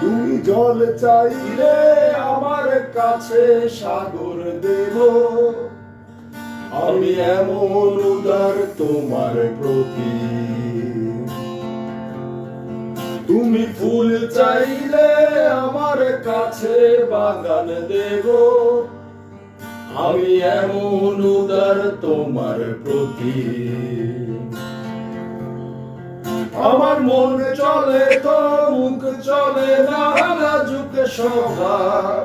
তুমি জল চাইলে আমার কাছে সাগর দেব। আমি এমন উদার তোমার প্রতি। তুমি ফুল চাইলে আমার কাছে বাগান দেব। আমি এমন উদার তোমার প্রতি। আমার মন চলে তো, মুখ চলে না লাজুক স্বভাব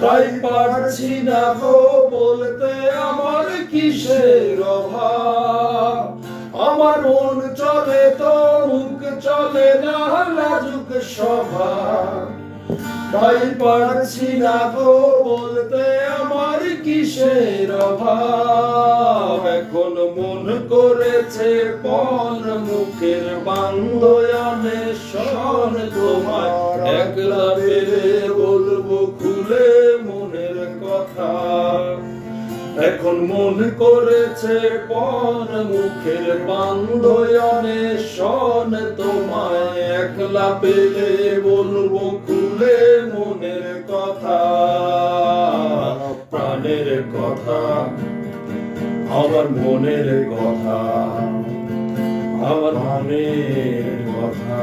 তাই পারছি না গো বলতে আমার কিসের অভাব? আমার মন চলে তো, মুখ চলে না লাজুক সভা তাই পারছি না গো বলতে আমার কিসের অভাব? এখন মন করেছে পন মুখের বান্ধয়নে শোন তোমার একলা পেরে বলব খুলে মনের কথা। এখন মন করেছে পন মুখের বান্ধয়নে শোন তোমায়। একলা পেলে বলব খুলে মনের কথা। প্রাণের কথা। আমার মনের কথা আমার মনের কথা।